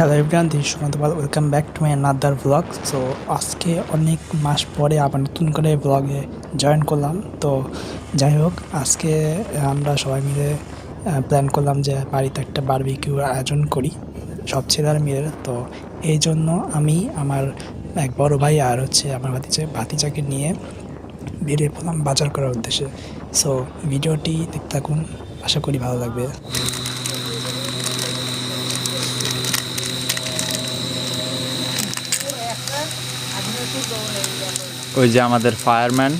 Hello everyone this Sukanta Pal welcome back to my another blog so আজকে অনেক মাস পরে আবার নতুন করে ব্লগে জয়েন করলাম। তো, যাই হোক, আজকে আমরা সবাই মিলে প্ল্যান করলাম যে বাড়িতে একটা বারবিকিউ আয়োজন করি। সব ছেলেরা মিলে। তো, এই জন্য আমি, আমার এক বড় ভাই আর হচ্ছে আমার ভাতিজা, ভাতিজাকে নিয়ে বেরিয়ে পড়লাম বাজার করার উদ্দেশ্যে। সো ভিডিওটি দেখতে থাকুন। আশা করি ভালো লাগবে। ওই যে আমাদের ফায়ারম্যান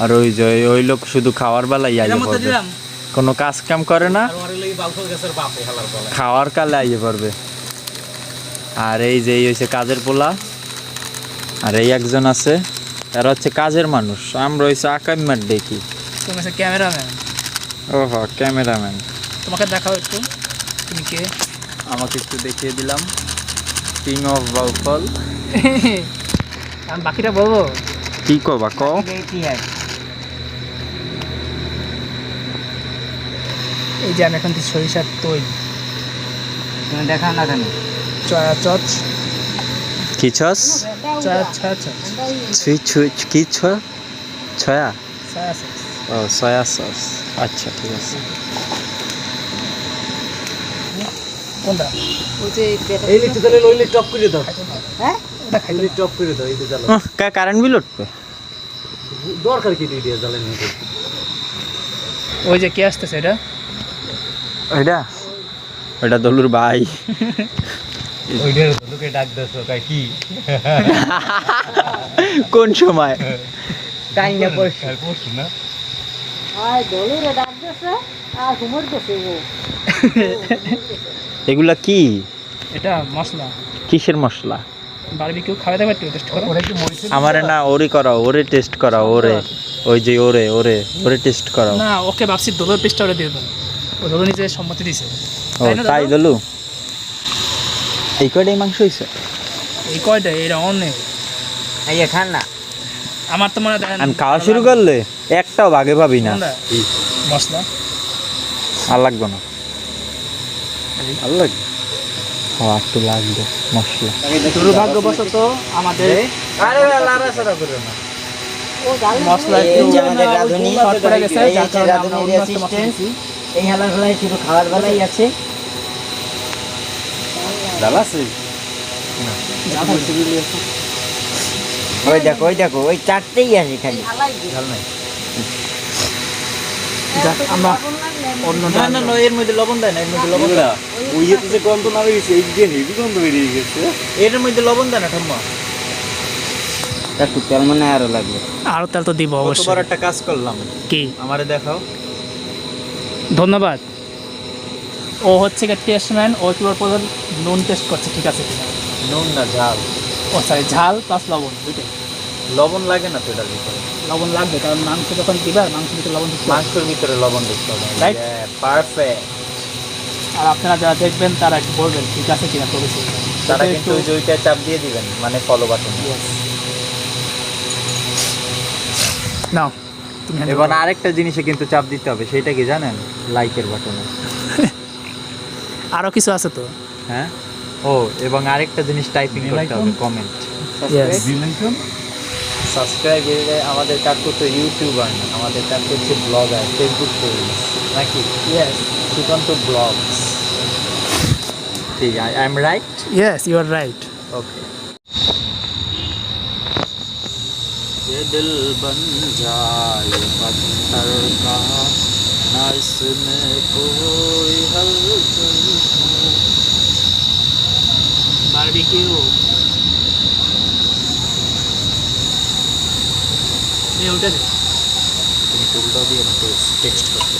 আর ওই যে ওই- ওই লোক শুধু খাওয়ার বেলায় আইয়ে পড়বে। কোনো কাজ কাম করে না খাওয়ার কালে আইয়ে পড়বে। আর এই যে এই হচ্ছে কাজের পোলা আর এই একজন আছে এরা হচ্ছে কাজের মানুষ। আমরা হচ্ছে আকাইমার দেখি। তুমি ক্যামেরাম্যান। ও হ ক্যামেরাম্যান। তোমাকে দেখাও একটু তুমি কে? আমাকে একটু দেখিয়ে দিলাম। কিং অফ বাউফল আমি বাকিটা বলব? কি কবা ক এই যে আমি এখন সরিষার তৈল। তুমি দেখাও না কেন? চয়া চচ। কি ছস চয়া ছয়া চচ। ছুই ছুই কি ছ ছয়া? চয়া চচ। ও সয়া সস আচ্ছা ঠিক আছে। কোনটা? ওই যে এই লিখতে তাহলে ওই লিখ টপ করে দাও। হ্যাঁ? ওটা খাই ওই লিখ টপ করে দাও এই যে জ্বালা কা কারেন্ট বিল উঠবে? দরকার কি দিয়ে জ্বালেন ওই যে কে আসতেছে এটা? ওইটা? ওইটা দলুর ভাই। ওইটার ডাক দেছো কাই কি? কোন সময়? টাইম না পড়ছে। আর না? আয় দলুরে ডাক দেছে আর হুমর দেছে এগুলা কি? এটা মশলা। কিসের মশলা? বারবিকিউ খাওয়া দেবে একটু টেস্ট করো? ওরা আমারে না ওরে করাও ওরে টেস্ট করাও ওরে। ওই যে ওরে ওরে ওরে টেস্ট করাও। না ওকে ভাবছি দোলের পিসটা ওটা দিয়ে দেবো ও দোল নিজে সম্মতি দিছে। ও তাই? এই কয়টাই মাংস হয়েছে এই কয়টা? এটা অনেক। এই খান না। আমার তো মনে হয় আমি খাওয়া শুরু করলে একটাও ভাগে পাবি না? মশলা? আর লাগবে না। আর লাগবে হ্যাঁ একটু লাগবে মশলা। দুর্ভাগ্যবশত আমাদের আরে লারা সারা করে না। ও জানে। মশলা এই একটু পড়ে গেছে যার কারণে আমরা হালার বেলায় শুধু খাওয়ার বেলায় আছে। ওই দেখো ওই দেখো ওই চারটেই আছে খালি ঝাল নাই। আমরা অন্য না না না এর মধ্যে লবণ দেয় না এর মধ্যে লবণ এগুলা ওই যে যে গন্ধ না বেরিয়েছে এই যে হেভি গন্ধ বেরিয়ে গেছে। এর মধ্যে লবণ দেয় না ঠাম্মা। একটু তেল মনে আরও লাগবে। আরও তেল তো দিব একটা কাজ করলাম। কি? আমারে দেখাও। ধন্যবাদ। ও হচ্ছে গিয়ে টেস্টম্যান ও কি বলব নুন টেস্ট করছে ঠিক আছে নুন না ঝাল। ও সরি ঝাল প্লাস লবণ দুইটাই লবণ লাগে না তো এটার ভিতরে? লবণ লাগবে কারণ মাংস যখন দিবা মাংস দিতে লবণ দিতে মাংসের ভিতরে লবণ দিতে হবে। Right? পারফেক্ট আর আপনারা যারা দেখবেন তারা একটু বলবেন ঠিক আছে কিনা করেছে তারা কিন্তু ওই ওইটা চাপ দিয়ে দিবেন মানে ফলো বাটন নাও এবার আরেকটা জিনিসে কিন্তু চাপ দিতে হবে সেটা কি জানেন? লাইকের বাটনে আরও কিছু আছে তো? হ্যাঁ? ও এবং আরেকটা জিনিস টাইপিং করতে হবে কমেন্ট Yes. দিলেন সাবস্ক্রাইব আমাদের কাকু তো ইউটিউবার না আমাদের কাকু হচ্ছে ব্লগার ফেসবুক পেজ নাকি Yes. সুকান্ত ব্লগস ঠিক I am right Yes, you are right. Okay ये दिल बन जाए पत्थर का ना इसमें कोई हलचल हो নিয়ে উঠে দে। তুমি দিয়ে আমাকে টেক্সট করতে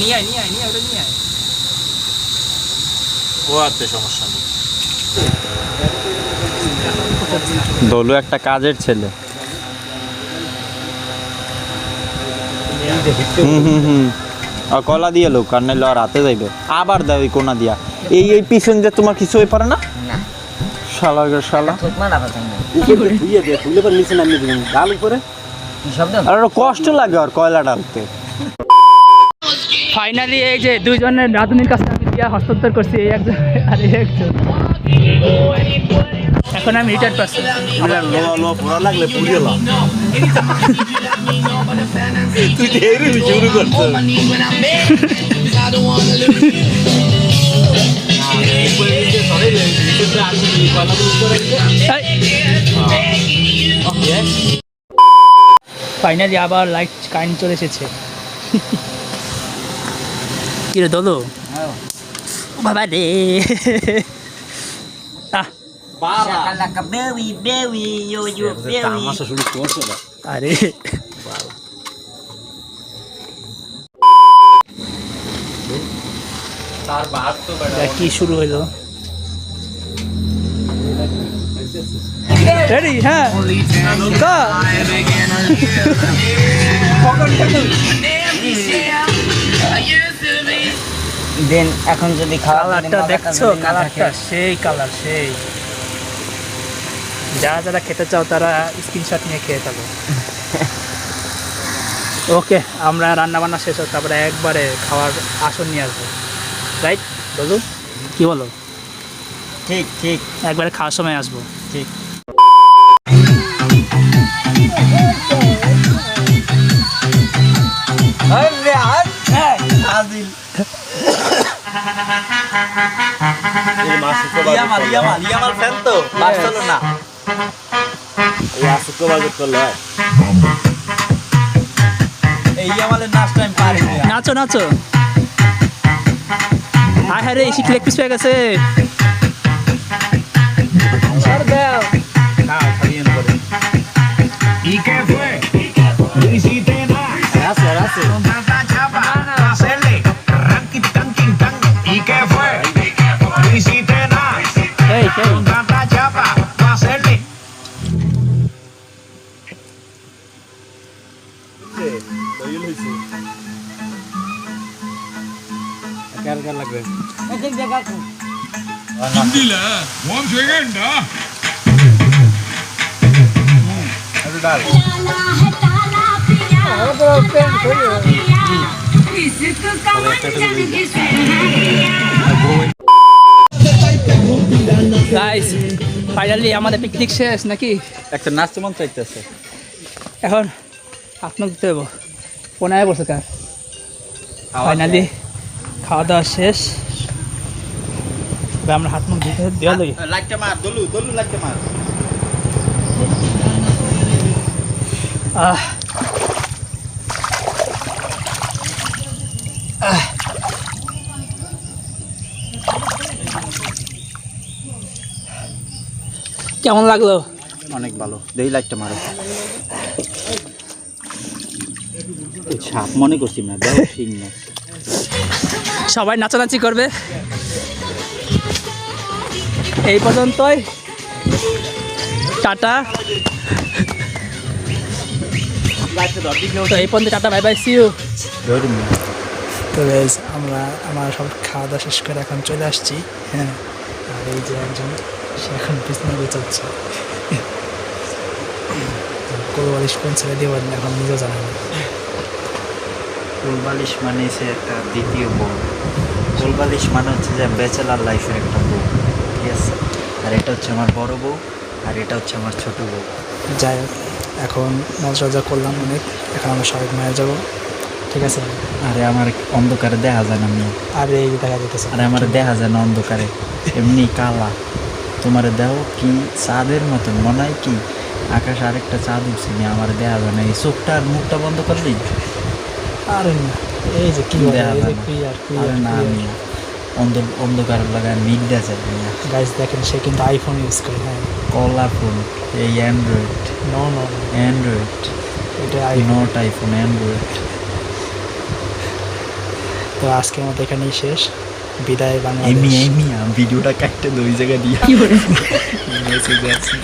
নিয়ে আয় নিয়ে আয় নিয়ে ওটা নিয়ে আয়। ও আতে সমস্যা নেই। দলু একটা কাজের ছেলে। হুম হুম হুম। আর কলা দিয়ে লোক আর নাইলে আর হাতে যাইবে। আবার দাও ওই কোনা দিয়া। এই এই পিছন দিয়ে তোমার কিছু হয়ে পারে না? শালা গো শালা। ধুয়ে দে ধুলে পর নিচে নামিয়ে দিবেন ডাল উপরে? আর কষ্ট লাগে আর কয়লা ডালতে। ফাইনালি এই যে দুইজনের রাঁধুনির কাছে আমি দিয়া হস্তান্তর করছি এই একজন আর এই একজন। এখন আমি রিটায়ার্ড পারসন লো লো পুরা লাগলে তুই ঢের শুরু করছিস। ফাইনালি আবার লাইট কারেন্ট চলে এসেছে। কি রে দোলো? বাবা রে। আহ, Shakalaka berry, berry, yo yo berry. তামাশা শুরু করছে না আরে তার বাদ তো এটা কি শুরু হইল রেডি হ্যাঁ তো দেন এখন যদি খাওয়া কালারটা দেখছ? কালারটা সেই কালার সেই। যারা যারা খেতে চাও তারা স্ক্রিনশট নিয়ে খেয়ে থাকো। ওকে আমরা রান্না বান্না শেষ হোক তারপরে একবারে খাওয়ার আসন নিয়ে আসব। রাইট বলুন কি বলো? ঠিক ঠিক। একবারে খাওয়ার সময় আসব। ঠিক। ইয়ামাল ইয়ামাল ইয়ামাল ফ্যান তো বার্সেলোনা এই আসুকো বাজেট করলে এই ইয়ামালের নাচটা আমি পারি নাচো নাচো। হায় হ্যাঁ রে ইসি লেগ পিস পেয়ে গেছে। ছাড় দাও। খাও খাইয়ে করে ¿Y qué কার কার লাগবে. আরে ডাল। গাইস ফাইনালি আমাদের পিকনিক শেষ নাকি? একটা নাচতে মন চাইতেছে। এখন মুখ ধুতে দেবো পনেরো বসে কার? ফাইনালি খাওয়া দাওয়া শেষ। এবার আমরা হাত মুখ ধুতে দেওয়া লাগি। লাইটটা মার দলু দলু লাইটটা মার। আহ। কেমন লাগল? অনেক ভালো দেই লাইটটা মারো। সাপ মনে করছি না দেও শিং না সবাই নাচানাচি করবে। এই পর্যন্তই। টাটা। এই পর্যন্ত টাটা বাই বাই সিউ তো আমরা আমার সব খাওয়া দাওয়া শেষ করে এখন চলে আসছি। হ্যাঁ আর এই যে একজন, সে এখন গোছাচ্ছে কোলবালিশ কোন ছেলে দিয়ে বলেন এখন নিজেও জানে কোলবালিশ মানে সে একটা দ্বিতীয় বউ। কোলবালিশ মানে হচ্ছে যে ব্যাচেলার লাইফের একটা বউ ঠিক আছে? আর এটা হচ্ছে আমার বড় বউ আর এটা হচ্ছে আমার ছোট বউ। যাই হোক এখন মজা করলাম অনেক এখন আমরা সবাই মায়ের যাব ঠিক আছে? আরে আমার অন্ধকারে দেখা যায় না আমি আর এই দেখা যেতেছে আরে আমার দেখা যায় না অন্ধকারে এমনি কালা। তোমার দেহ কি চাঁদের মতন মনে হয় কি আকাশ আরেকটা চাঁদ উঠছে আমার দেখা যায় না। এই চোখটা আর মুখটা বন্ধ করলি? আরে না এই যে কি দেখা যায় না। ক্লিয়ার না আমি অন্ধ অন্ধকার লাগায় গাইজ দেখেন সে কিন্তু আইফোন ইউজ করে হ্যাঁ। কলা ফোন এই অ্যান্ড্রয়েড নো নো অ্যান্ড্রয়েড এটা আইফোন নট আইফোন অ্যান্ড্রয়েড তো আজকের মতো এখানেই শেষ। বিদায় এমি এমি ভিডিওটা কাটতে দুই জায়গা দিয়ে। মেসেজ আসছে।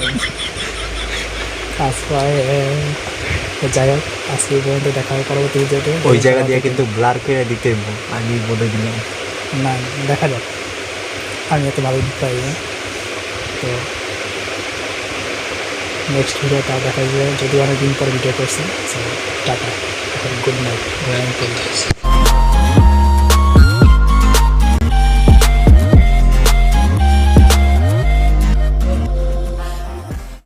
তারপরে তো যাই হোক। আজকে পর্যন্ত দেখা পরবর্তী ভিডিওতে। ওই জায়গা দিয়ে কিন্তু ব্লার করে দিতে আমি বলে দিলাম। না দেখা যাক। আমি এত ভালো দিতে পারি না। তো নেক্সট ভিডিও তা দেখা যায় যদি অনেকদিন পর ভিডিও করছি টাটা। Good night